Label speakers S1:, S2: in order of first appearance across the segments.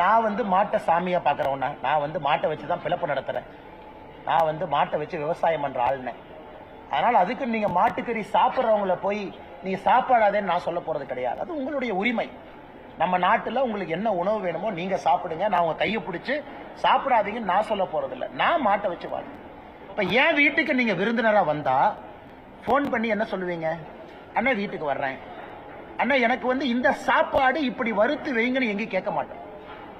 S1: நான் வந்து மாட்டை சாமியா பாக்குறவன நான் வந்து மாட்டை வச்சு தான் பிளப்பு நடத்துறேன். நான் வந்து மாட்டை வச்சு விவசாயம் பண்ற ஆளுனேன் அதனால அதுக்கு நீங்க மாட்டுக்கறி சாப்பிட்றவங்கள போய் நீங்க சாப்பிடாதேன்னு நான் சொல்ல போறது கிடையாது. அது உங்களுடைய உரிமை. நம்ம நாட்டில் உங்களுக்கு என்ன உணவு வேணுமோ நீங்க சாப்பிடுங்க. நான் உங்க கையை பிடிச்சி சாப்பிடாதீங்கன்னு நான் சொல்ல போறது இல்லை நான் மாட்டை வச்சு வாழ்க்கேன் இப்போ என் வீட்டுக்கு நீங்கள் விருந்தினராக வந்தால் ஃபோன் பண்ணி என்ன சொல்லுவீங்க? அண்ணா வீட்டுக்கு வர்றேன். அண்ணா எனக்கு வந்து இந்த சாப்பாடு இப்படி வறுத்து வைங்கன்னு எங்கேயும் கேட்க மாட்டோம்.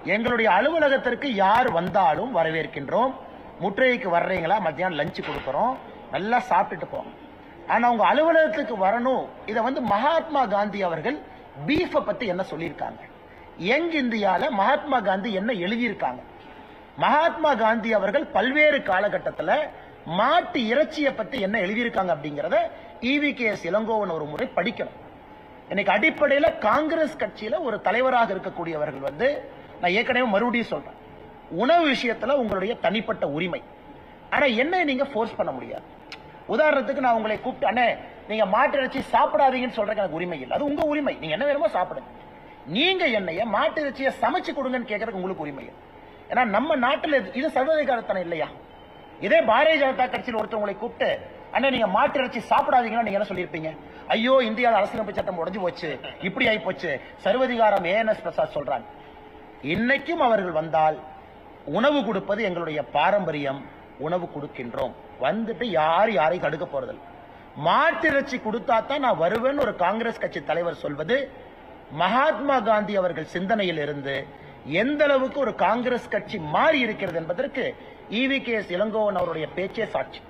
S1: எங்களுடைய அலுவலகத்திற்கு யார் வந்தாலும் வரவேற்கின்றோம். முற்றுகைக்கு வர்றீங்களா? மத்தியானம் லஞ்சு கொடுக்குறோம். நல்லா சாப்பிட்டுட்டு போங்க. ஆனா உங்க அலுவலகத்துக்கு வரணும். இதை வந்து மகாத்மா காந்தி அவர்கள் பீஃபை பத்தி என்ன சொல்லியிருக்காங்க? யங் இந்தியால மகாத்மா காந்தி என்ன எழுதியிருக்காங்க? மகாத்மா காந்தி அவர்கள் பல்வேறு காலகட்டத்தில் மாட்டு இறைச்சியை பத்தி என்ன எழுதியிருக்காங்க அப்படிங்கிறத இவி கே எஸ் இளங்கோவன் ஒரு முறை படிக்கணும். இன்னைக்கு அடிப்படையில் காங்கிரஸ் கட்சியில ஒரு தலைவராக இருக்கக்கூடியவர்கள் வந்து நான் ஏற்கனவே மறுபடியும் சொல்றேன். உணவு விஷயத்துல உங்களுடைய தனிப்பட்ட உரிமை. ஆனா என்ன நீங்க ஃபோர்ஸ் பண்ண முடியாது. உதாரணத்துக்கு நான் உங்களை கூப்பிட்டு அண்ணே நீங்க மாட்டு இறைச்சி சாப்பிடாதீங்கன்னு சொல்றதுக்கு எனக்கு உரிமை இல்லை. அது உங்க உரிமை. நீங்க என்ன வேணுமோ சாப்பிடுங்க. நீங்க என்னைய மாட்டு இறைச்சியை சமைச்சு கொடுங்கன்னு கேட்கறதுக்கு உங்களுக்கு உரிமை இல்லை. ஏன்னா நம்ம நாட்டில் இது- இது சர்வதிகாரத்தனம் இல்லையா? இதே பாரதிய ஜனதா கட்சியில் ஒருத்தவங்களை கூப்பிட்டு அண்ணா நீங்க மாட்டு இறைச்சி சாப்பிடாதீங்கன்னா நீங்க என்ன சொல்லியிருப்பீங்க? ஐயோ இந்தியாவில் அரசியலமைப்பு சட்டம் உடைஞ்சு போச்சு. இப்படி ஆகி போச்சு. சர்வதிகாரம் ஏஎன்எஸ் பிரசாத் சொல்றாங்க. இன்னைக்கும் அவர்கள் வந்தால் உணவு கொடுப்பது எங்களுடைய பாரம்பரியம். உணவு கொடுக்கின்றோம். வந்துட்டு யார் யாரையும் கடுக்க போறதில்லை. மாட்டிறைச்சி கொடுத்தா தான் நான் வருவேன்னு ஒரு காங்கிரஸ் கட்சி தலைவர் சொல்வது மகாத்மா காந்தி அவர்கள் சிந்தனையில் இருந்து எந்த அளவுக்கு ஒரு காங்கிரஸ் கட்சி மாறி இருக்கிறது என்பதற்கு இவி கே எஸ் இளங்கோவன் அவருடைய பேச்சே சாட்சி.